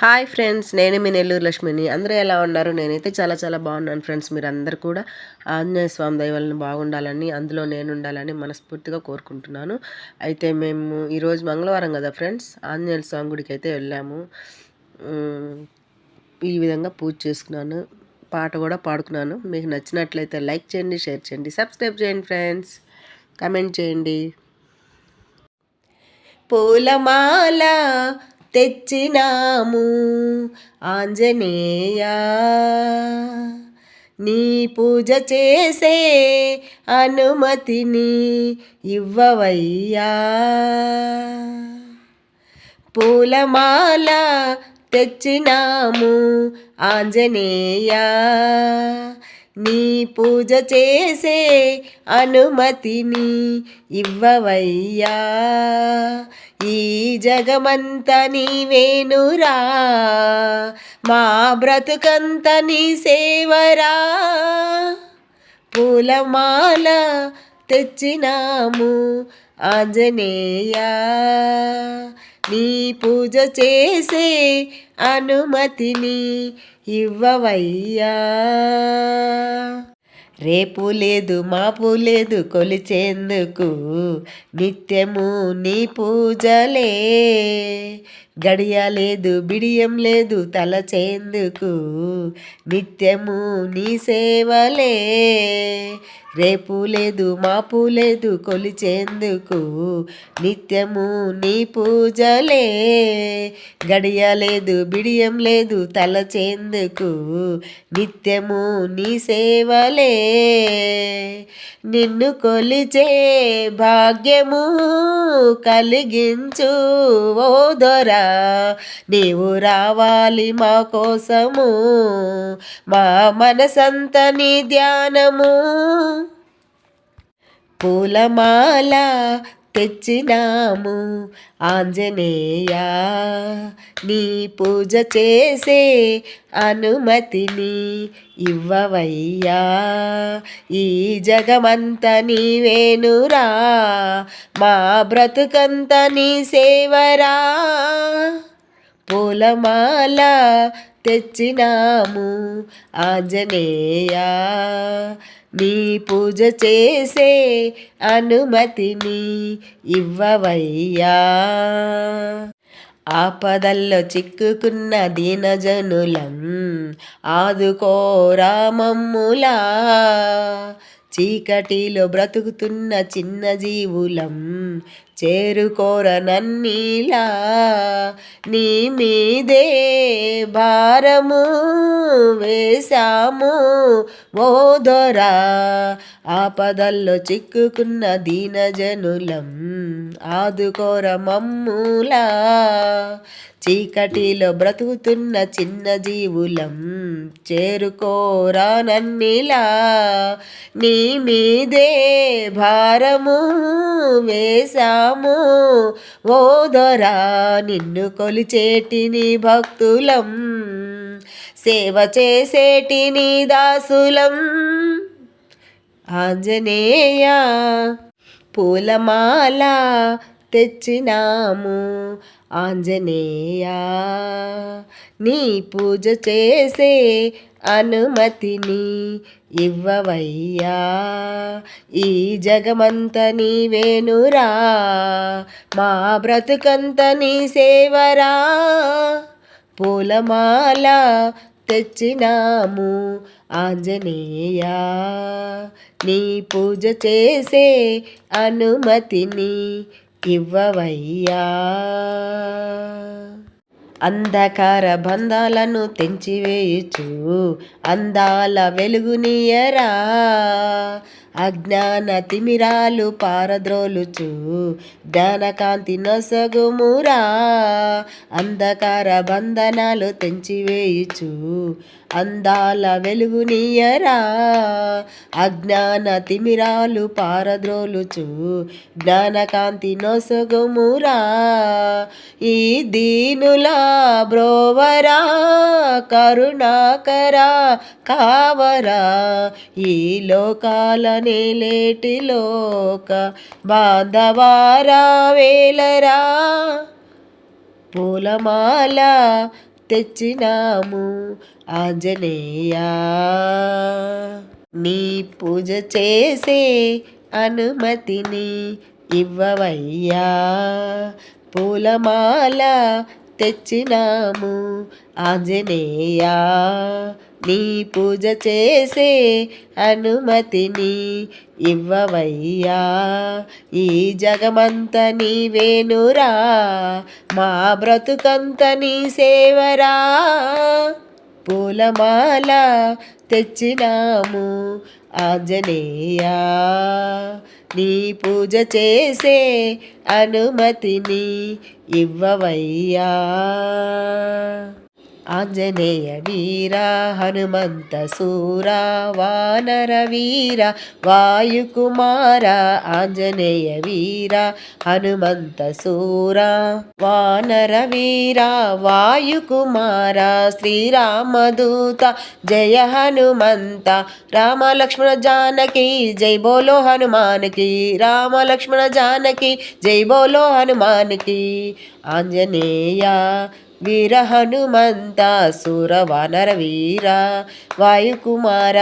Hi friends నేను మీ నెల్లూరు లక్ష్మిని. అందరూ ఎలా ఉన్నారు? నేనైతే చాలా చాలా బాగున్నాను ఫ్రెండ్స్. మీరు అందరు కూడా ఆంజనేయ స్వామి దైవాలను బాగుండాలని అందులో నేను ఉండాలని మనస్ఫూర్తిగా కోరుకుంటున్నాను. అయితే మేము ఈరోజు మంగళవారం కదా ఫ్రెండ్స్ ఆంజనేయ స్వామి గుడికి అయితే వెళ్ళాము. ఈ విధంగా పూజ చేసుకున్నాను. పాట కూడా పాడుకున్నాను. మీకు నచ్చినట్లయితే లైక్ చేయండి షేర్ చేయండి సబ్స్క్రైబ్ చేయండి ఫ్రెండ్స్. కమెంట్ చేయండి. పూలమాల తెచ్చినాము ఆంజనేయ. నీ పూజ చేసే అనుమతిని ఇవ్వవయ్యా. పూలమాల తెచ్చినాము ఆంజనేయ. నీ పూజ చేసే అనుమతిని ఇవ్వవయ్యా. ఈ జగమంత నీవేనురా. మా బ్రతుకంత నీ సేవరా. పూలమాల తెచ్చినాము ఆంజనేయ. నీ పూజ చేసే అనుమతిని ఇవ్వవయ్యా. రేపు లేదు మాపు లేదు కొలిచేందుకు నిత్యము నీ పూజలే. గడియ లేదు బిడియం లేదు తలచేందుకు. నిత్యము నీ సేవలే. రేపు లేదు మాపు లేదు కొలిచేందుకు. నిత్యము నీ పూజలే. గడియ లేదు బిడియం లేదు తలచేందుకు. నిత్యము నీ సేవలే. నిన్ను కొలిచే భాగ్యము కలిగించు ఓ దొరా. నీవు రావాలి మా కోసము మా మనసంత నీ ధ్యానము. పూలమాల తెచ్చినాము. ఆంజనేయ నీ పూజ చేసే అనుమతిని ఇవ్వవయ్యా. ఈ జగమంత నీవేనురా. మా బ్రతుకంత నీ సేవరా. పూలమాల తెచ్చినాము. ఆంజనేయ నీ పూజ చేసే అనుమతిని ఇవ్వవయ్యా. ఆపదల్లో చిక్కుకున్న దీనజనులం ఆదుకోరామమ్ములా చీకటిలో బ్రతుకుతున్న చిన్న జీవులం చేరుకోర నన్నీలా నీ మీదే భారము వేశాము ఓదొరా ఆపదల్లో చిక్కుకున్న దీనజనులం ఆదుకోర మమ్ములా. చీకటిలో బ్రతుకుతున్న చిన్న జీవులం చేరుకోరా నన్నిలా. నీ మీదే భారము వేశాము. ఓదరా నిన్ను కొలిచేటి నీ భక్తులం. సేవ చేసేటి నీ దాసులం. ఆంజనేయ పూలమాల తెచ్చినాము ఆంజనేయ. నీ పూజ చేసే అనుమతిని ఇవ్వవయ్యా. ఈ జగమంత నీవేనురా మా బ్రతుకంత నీ సేవరా. పూలమాల తెచ్చినాము ఆంజనేయ. నీ పూజ చేసే అనుమతిని ఇవ్వవయ్యా. అంధకార బంధాలను తెంచివేయుచు అందాల వెలుగునియరా అజ్ఞాన తిమిరాలు పారద్రోలుచు జ్ఞానకాంతి నొసగుమురా. అంధకార బంధనాలు తెంచివేయుచు అందాల వెలుగునీయరా అజ్ఞాన తిమిరాలు పారద్రోలుచు జ్ఞానకాంతి నొసగుమురా. ఈ దీనుల బ్రోవరా కరుణాకరా కావరా. ఈ లోకాలనే లేటిలోక బాంధవారా వేలరా. పూలమాల తెచ్చినాము ఆంజనేయా. నీ పూజ చేసే అనుమతిని ఇవ్వవయ్యా. పూలమాల తెచ్చినాము. ఆంజనేయా నీ పూజ చేసే అనుమతిని ఇవ్వవయ్యా. ఈ జగమంత నీవేనురా మా బ్రతుకంత నీ సేవరా. పూలమాల తెచ్చినాము ఆంజనేయా. నీ పూజ చేసే అనుమతిని ఇవ్వవయ్యా. ఆంజనేయ వీర హనుమంత సూర వానర వీర వాయుకుమార ఆంజనేయ వీర హనుమంత సూర వానర వీర వాయుకుమార శ్రీరామదూత జయ హనుమంత రామ లక్ష్మణ జానకి జై బోలో హనుమానికి రామ లక్ష్మణ జానకి జై బోలో హనుమానికి ఆంజనేయ వీర హనుమంత సుర వానర వీర వాయుకుమార.